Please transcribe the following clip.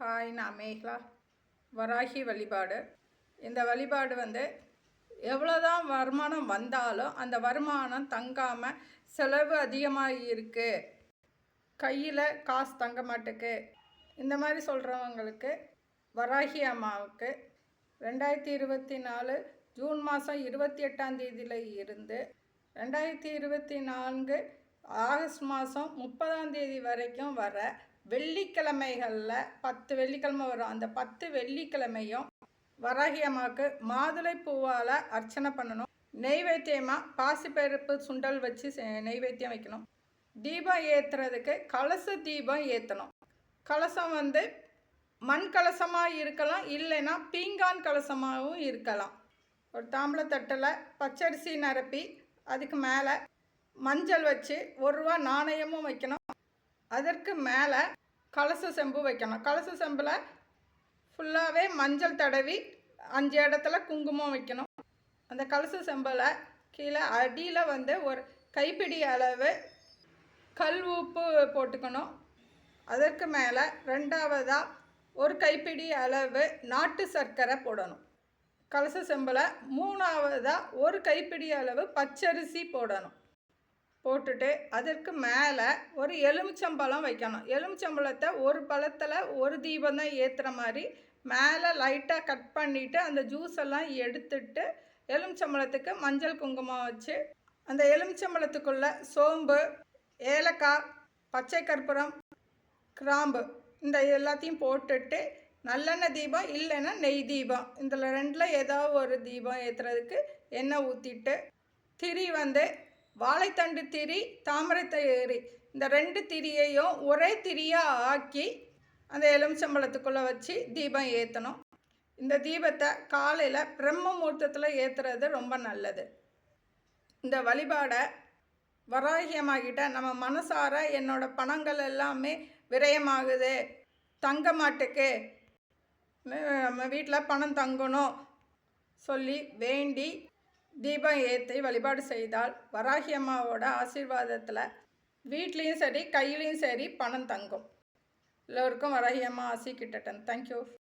Hi நான் மேகலா. வராகி வழிபாடு. இந்த வழிபாடு வந்து எவ்வளோதான் வருமானம் வந்தாலும் அந்த வருமானம் தங்காமல் செலவு அதிகமாக இருக்குது கையில் காசு தங்க மாட்டுக்கு. இந்த மாதிரி சொல்கிறவங்களுக்கு வராகி அம்மாவுக்கு ரெண்டாயிரத்தி இருபத்தி நாலு ஜூன் மாதம் இருபத்தி எட்டாம் தேதியில் இருந்து ரெண்டாயிரத்தி இருபத்தி நான்கு ஆகஸ்ட் மாதம் முப்பதாம் தேதி வரைக்கும் வர வெள்ளிக்கிழமைகளில் பத்து வெள்ளிக்கிழமை வரும். அந்த பத்து வெள்ளிக்கிழமையும் வராகி அம்மாவுக்கு மாதுளை பூவால் அர்ச்சனை பண்ணணும். நெய்வேத்தியமாக பாசிப்பருப்பு சுண்டல் வச்சு நெய்வேத்தியம் வைக்கணும். தீபம் ஏற்றுறதுக்கு கலச தீபம் ஏற்றணும் கலசம் வந்து மண் கலசமாக இருக்கலாம் இல்லைன்னா பீங்கான் கலசமாகவும் இருக்கலாம். ஒரு தாம்பளத்தட்டில் பச்சரிசி நிரப்பி அதுக்கு மேலே மஞ்சள் வச்சு ஒரு ரூபா நாணயமும் வைக்கணும். அதற்கு மேலே கலச செம்பு வைக்கணும். கலச செம்பில் ஃபுல்லாகவே மஞ்சள் தடவி அஞ்சு இடத்துல குங்குமம் வைக்கணும். அந்த கலச செம்பில் கீழே அடியில் வந்து ஒரு கைப்பிடி அளவு கல் உப்பு போட்டுக்கணும். அதற்கு மேலே ரெண்டாவதாக ஒரு கைப்பிடி அளவு நாட்டு சர்க்கரை போடணும். கலச செம்பில் மூணாவதாக ஒரு கைப்பிடி அளவு பச்சரிசி போடணும். போட்டுட்டு அதற்கு மேலே ஒரு எலுமிச்சம்பழம் வைக்கணும். எலுமிச்சம்பழத்தை ஒரு பழத்தில் ஒரு தீபம் தான் ஏற்றுற மாதிரி மேலே லைட்டாக கட் பண்ணிவிட்டு அந்த ஜூஸ் எல்லாம் எடுத்துட்டு எலுமிச்சம்பழத்துக்கு மஞ்சள் குங்குமம் வச்சு அந்த எலுமிச்சம்பழத்துக்குள்ள சோம்பு ஏலக்காய் பச்சை கற்பூரம் கிராம்பு இந்த எல்லாத்தையும் போட்டுட்டு நல்லெண்ணெய் தீபம் இல்லைன்னா நெய் தீபம். இதில் ரெண்டில் ஏதோ ஒரு தீபம் ஏற்றுறதுக்கு எண்ணெய் ஊற்றிட்டு திரி வந்து வாழைத்தண்டு திரி தாமரை திரி. இந்த ரெண்டு திரியையும் ஒரே திரியாக ஆக்கி அந்த எலுமிச்சம்பழத்துக்குள்ளே வச்சு தீபம் ஏற்றணும் இந்த தீபத்தை காலையில் பிரம்ம முகூர்த்தத்தில் ஏற்றுறது ரொம்ப நல்லது. இந்த வழிபாடை வராகியமாகிட்ட நம்ம மனசார என்னோடய பணங்கள் எல்லாமே விரயமாகுது. தங்க மாட்டுக்கு நம்ம வீட்டில் பணம் தங்கணும் சொல்லி வேண்டி தீபம் ஏற்றி வழிபாடு செய்தால் வராகி அம்மாவோட ஆசீர்வாதத்தில் வீட்லேயும் சரி கையிலையும் சரி பணம் தங்கும். எல்லோருக்கும் வராகி அம்மா ஆசி கிட்டட்டன் தேங்க்யூ